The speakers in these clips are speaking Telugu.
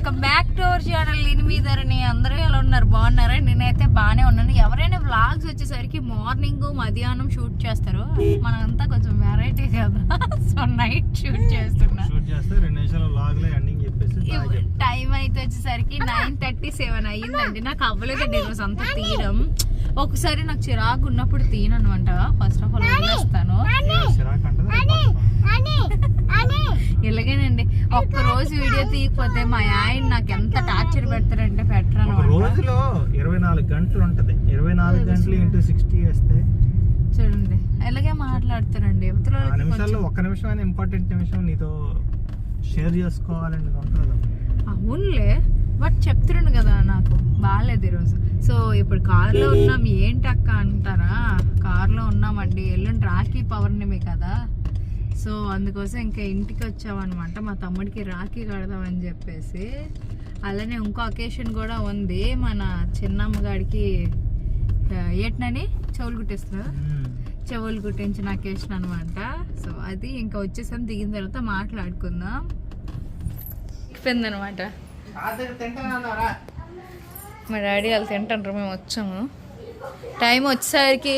Welcome back to our channel ఎనిమిదరని అందరూ ఎలా ఉన్నారు? బాగున్నారా? నేనైతే బాగానే ఉన్నాను. ఎవరైనా వ్లాగ్స్ వచ్చేసరికి మార్నింగ్ మధ్యాహ్నం షూట్ చేస్తారు మనంతా కొంచెం వెరైటీ కదా. సో నైట్ షూట్ చేస్తున్నా. షూట్ చేస్తే రెండు నిమిషాలు లాగ్లో ఎండింగ్ చెప్పేసి బాగా చెప్తా. టైం అయితే వచ్చేసరికి నైన్ థర్టీ సెవెన్ అయ్యిందండి. నాకు అవ్వలేదండి ఈరోజు అంతా తీయడం. ఒకసారి నాకు చిరాకు ఉన్నప్పుడు తీయను అనమాట ఫస్ట్ ఆఫ్ ఆల్ వదిలేస్తాను. ఏ చిరాకు అంటది రేపు ఇలాగేనండి ఒక్క రోజు వీడియో తీయకపోతే మా ఆయన నాకు ఎంత టార్చర్ పెడతారంటే పెట్టరు రోజులో ఇరవై నాలుగు గంటలు ఉంటది. ఇరవై నాలుగు గంటలు ఇంటూ సిక్స్టీ వేస్తే చూడండి. ఇలాగే మాట్లాడతారండి. నిమిషాల్లో ఒక్క నిమిషం అయినా ఇంపార్టెంట్ నిమిషం నీతో షేర్ చేసుకోవాలని ఉంటుంది అవునులే బట్ చెప్తున్నాను కదా నాకు. బాగాలేదు ఈరోజు. సో ఇప్పుడు కార్లో ఉన్నాం ఏంటి అక్క అంటారా? కార్లో ఉన్నామండి. ఎల్లుండి రాఖీ పౌర్ణమి కదా. సో అందుకోసం ఇంకా ఇంటికి వచ్చామన్నమాట మా తమ్ముడికి రాఖీ కడదామని చెప్పేసి. అలానే ఇంకో అకేషన్ కూడా ఉంది. మన చిన్నమ్మ గారికి ఆ, ఏంటనని చెవులు కుట్టిస్తున్నారు చెవులు కుట్టించిన అకేషన్ అనమాట సో అది ఇంకా వచ్చేసాం. దిగిన తర్వాత మాట్లాడుకుందాం. అనమాట మా డాడీ వాళ్ళు తింటారు మేము వచ్చాము. టైం వచ్చేసరికి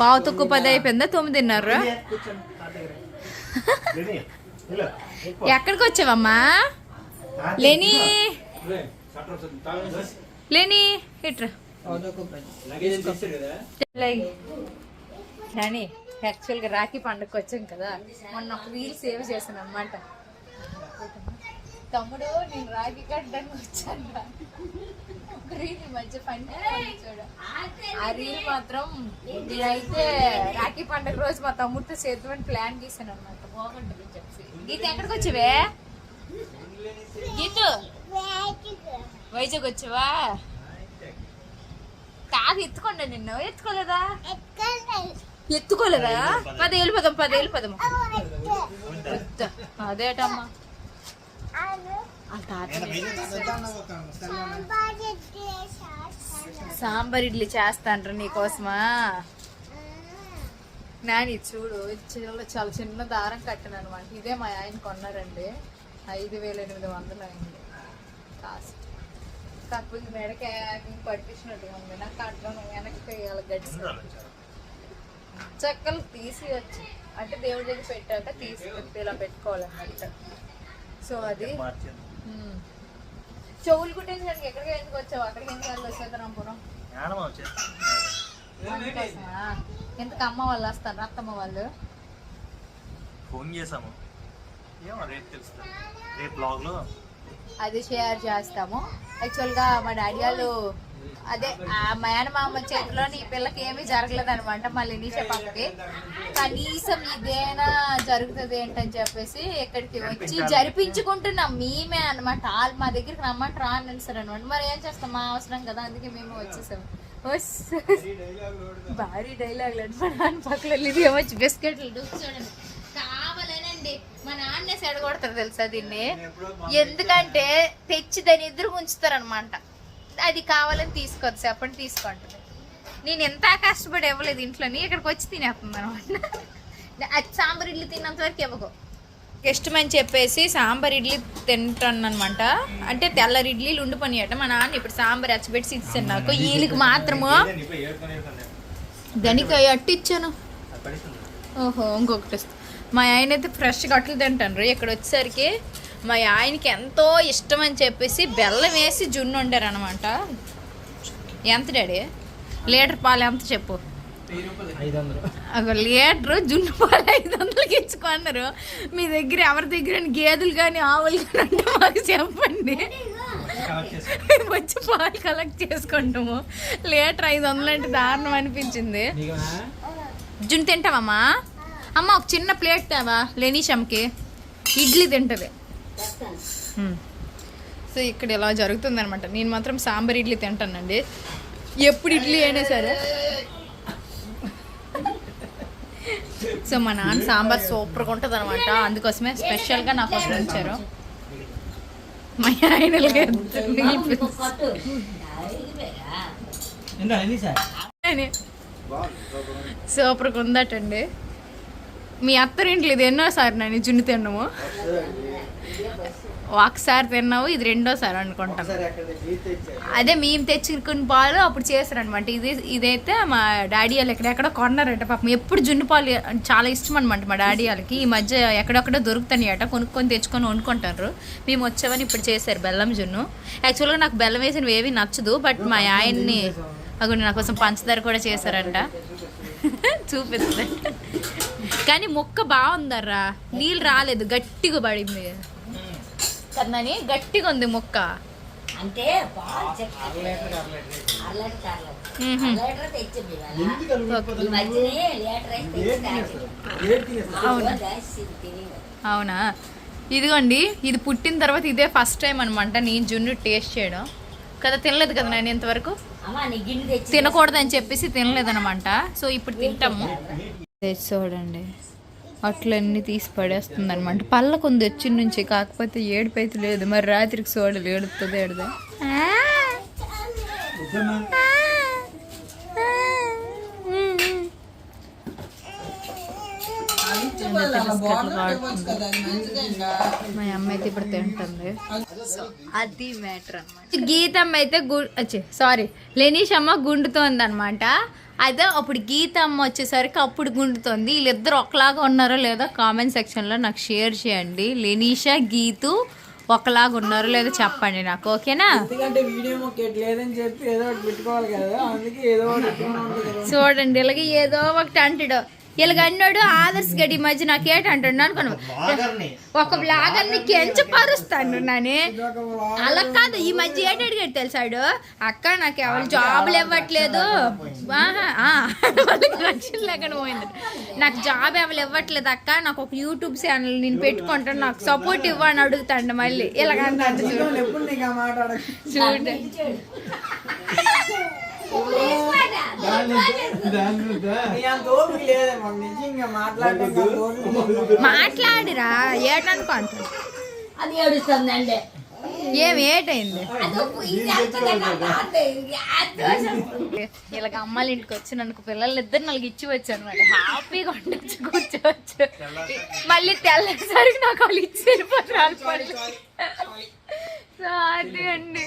పావు తక్కువ పది అయిపోయిందా? తొమ్మిదిన్నర? ఎక్కడికి వచ్చావమ్మా? లేని. లేని ఇట్రా కానీ యాక్చువల్గా రాఖీ పండుగకి వచ్చాం కదా. మొన్న ఒక రీల్ సేవ్ చేశాను అనమాట తమ్ముడు నేను రాఖీ కట్టడానికి వచ్చాను. ఒక రీల్ ఈ మధ్య పండుగ చూడు. ఆ రీల్ మాత్రం నేనైతే రాఖీ పండుగ రోజు మా తమ్ముడితో చేద్దామని ప్లాన్ చేశాను అనమాట బాగుంటుంది చెప్పి. గీత ఎక్కడికి వచ్చావే? గీతు వైజాగ్ వచ్చావా? కాదు ఎత్తుకోండి నిన్ను. ఎత్తుకోలేదా? ఎత్తుకోలేదా? పదేళ్ళు పదం పదేళ్ళు వద్దా. అదేటమ్మా సాంబార్ ఇడ్లీ చేస్తాండ్రు నీకోసమా? నాని చూడు చాలా చాలా చిన్న దారం కట్టాను అనమాట ఇదే మా ఆయన కొన్నారండి. ఐదు వేల ఎనిమిది వందలు అయింది. కాస్ట్. కాకపోతే మెడకి పట్టించినట్టుగా ఉంది. నాకు కట్టడం వెనక్కి వేయాలి గడ్డి. చెక్కలు తీసి వచ్చి అంటే దేవుడి దగ్గర పెట్టాక తీసి ఇలా పెట్టుకోవాలన్నమాట. సో అది. చెవులు కుట్టించడానికి ఎక్కడికి ఎందుకు వచ్చావు? అక్కడికి ఎందుకు వెళ్ళి వచ్చేద్దాం అందుకోసమా ఎందుకు అమ్మ వాళ్ళు వస్తారు అత్తమ్మ వాళ్ళు? ఫోన్ చేసాము ఏమో రేపు తెలుస్తుంది. రేపు బ్లాగ్లో. అది షేర్ చేస్తాము. యాక్చువల్గా మా డాడీ వాళ్ళు అదే ఆ మేనమామ చేతిలో నీ పిల్లకి ఏమీ జరగలేదు అనమాట మళ్ళీ నీచే పక్కకి కనీసం ఇదేనా జరుగుతుంది ఏంటని చెప్పేసి ఇక్కడికి వచ్చి జరిపించుకుంటున్నాం మేమే అనమాట వాళ్ళు మా దగ్గరికి రమ్మంటే రాని సార్ అనమాట మరి ఏం చేస్తాం? మా అవసరం కదా అందుకే మేము వచ్చేసాం. వస్. భారీ డైలాగ్ మా నాన్న పక్కన ఇది ఏమొచ్చి బిస్కెట్లు డుక్కు చూడండి. కావాలనండి. మా నాన్న సెడగొడతారు తెలుసా దీన్ని? ఎందుకంటే తెచ్చి దాన్ని ఎదురు ఉంచుతారనమాట అది కావాలని తీసుకోవద్దు చెప్పండి తీసుకుంటుంది. నేను ఎంత కష్టపడి ఇవ్వలేదు ఇంట్లోని ఇక్కడికి వచ్చి తినేస్తుంది అనమాట. అది సాంబార్ ఇడ్లీ తిన్నంత వరకు ఇవ్వకు. ఇష్టమని చెప్పేసి సాంబార్ ఇడ్లీ తింటాను అనమాట అంటే తెల్లరి ఇడ్లీలు ఉండిపోయినాయట. మా నాన్న ఇప్పుడు సాంబార్ ఎచ్చబెట్టి ఇచ్చాను నాకు. వీళ్ళకి మాత్రము దానికి అట్టు ఇచ్చాను. ఓహో ఇంకొకటి. మా ఆయన అయితే ఫ్రెష్గా అట్లు తింటాను ఇక్కడ వచ్చేసరికి మా ఆయనకి ఎంతో ఇష్టం అని చెప్పేసి బెల్లం వేసి జున్ను వండారు అనమాట ఎంత డాడీ? లీటర్ పాలు ఎంత చెప్పు? లీటర్ జున్ను పాలు ఐదు వందలకి ఇచ్చుకున్నారు మీ దగ్గర ఎవరి దగ్గర గేదెలు కానీ ఆవులు కానీ అంటే మాకు చెప్పండి. మేము వచ్చి పాలు కలెక్ట్ చేసుకుంటాము. లీటర్ ఐదు వందలు అంటే దారుణం అనిపించింది. జున్ను తింటావమ్మా అమ్మ ఒక చిన్న ప్లేట్ తేవా? లెనీషమ్కి. ఇడ్లీ తింటది. Hmm. సో ఇక్కడ ఇలా జరుగుతుంది అనమాట నేను మాత్రం సాంబార్ ఇడ్లీ తింటానండి. ఎప్పుడు ఇడ్లీ అయినా సరే. సో మా నాన్న సాంబార్ సూపర్గా ఉంటుంది అనమాట అందుకోసమే స్పెషల్గా నా కోసం ఉంచారు. మా ఆయన సూపర్గా ఉందటండి. మీ అత్తరింట్లో ఇది ఎన్నోసారి నేను జున్ను తిన్నాము ఒకసారి తిన్నావు ఇది రెండోసారి అనుకుంటాను అదే మేము తెచ్చుకున్న పాలు అప్పుడు చేశారనమాట ఇది ఇదైతే మా డాడీ వాళ్ళు ఎక్కడెక్కడ కొన్నారట పాపం. ఎప్పుడు జున్ను పాలు చాలా ఇష్టం అనమాట మా డాడీ వాళ్ళకి. ఈ మధ్య ఎక్కడెక్కడ దొరుకుతాయి అట కొనుక్కొని తెచ్చుకొని వండుకుంటారు. మేము వచ్చామని ఇప్పుడు చేశారు బెల్లం జున్ను. యాక్చువల్గా నాకు బెల్లం వేసినవి ఏవి నచ్చదు బట్ మా ఆయన్ని అక్కడ నా కోసం పంచదార కూడా చేశారంట. చూపిస్తుంది కానీ మొక్క బాగుందర్రా. నీళ్ళు రాలేదు గట్టిగా పడింది. కదని గట్టిగా ఉంది మొక్క. అంటే అవునా? తిని అవునా? ఇదిగోండి ఇది పుట్టిన తర్వాత ఇదే ఫస్ట్ టైం అనమాట నేను జున్ను టేస్ట్ చేయడం. కదా తినలేదు కదా నేను ఇంతవరకు? అమ్మ నీ గిన్నె తెచ్చి తినకూడదని చెప్పేసి తినలేదనమాట సో ఇప్పుడు తింటాము. చూడండి. అట్లన్నీ తీసి పడేస్తుంది అనమాట పళ్ళకు ఉంది వచ్చిన నుంచి కాకపోతే ఏడుపైతే లేదు. మరి రాత్రికి చూడాలి ఏడుతుంది ఏడుదా మా అమ్మ అయితే ఇప్పుడు తింటుంది. అది మ్యాటర్ అనమాట గీతమ్మ అయితే గు సారీ లెనీష్ అమ్మ గుండుతోంది అనమాట అయితే అప్పుడు గీతమ్మ వచ్చేసరికి అప్పుడు గుండుతోంది. వీళ్ళిద్దరు ఒకలాగా ఉన్నారో లేదో కామెంట్ సెక్షన్లో నాకు షేర్ చేయండి. లెనీషా గీతు ఒకలాగా ఉన్నారో లేదో చెప్పండి నాకు ఓకేనా. చూడండి ఇలాగ ఏదో ఒకటి అంటాడు. ఇలాగ అన్నాడు ఆదర్శ్ గడి ఈ మధ్య నాకేట అంటాడు అనుకున్నాను. ఒక బ్లాగర్ని. కెంచి పరుస్తాను నానే. అలా కాదు ఈ మధ్య ఏంటి అడిగాడు తెలుసాడు అక్క నాకు ఎవరు జాబులు ఇవ్వట్లేదు. వాళ్ళకి రక్షణ లేకుండా పోయింది. నాకు జాబ్ ఎవరు ఇవ్వట్లేదు అక్క నాకు ఒక యూట్యూబ్ ఛానల్ నేను పెట్టుకుంటాను నాకు సపోర్ట్ ఇవ్వని అడుగుతాండు మళ్ళీ. ఇలాగంటాడు చూడు. మాట్లాడిరా ఏటనుకో అంటాడు. అది ఏడుస్తుందండి. ఏం ఏటైంది? ఇలాగ అమ్మాళ్ళ ఇంటికి వచ్చి నన్ను పిల్లలు ఇద్దరు నాలుగు ఇచ్చి వచ్చాను అనమాట హ్యాపీగా ఉండొచ్చు కూర్చోవచ్చు. మళ్ళీ తెల్లసరికి నాకు వాళ్ళు ఇచ్చి వెళ్ళిపోతారు. సో అది అండి.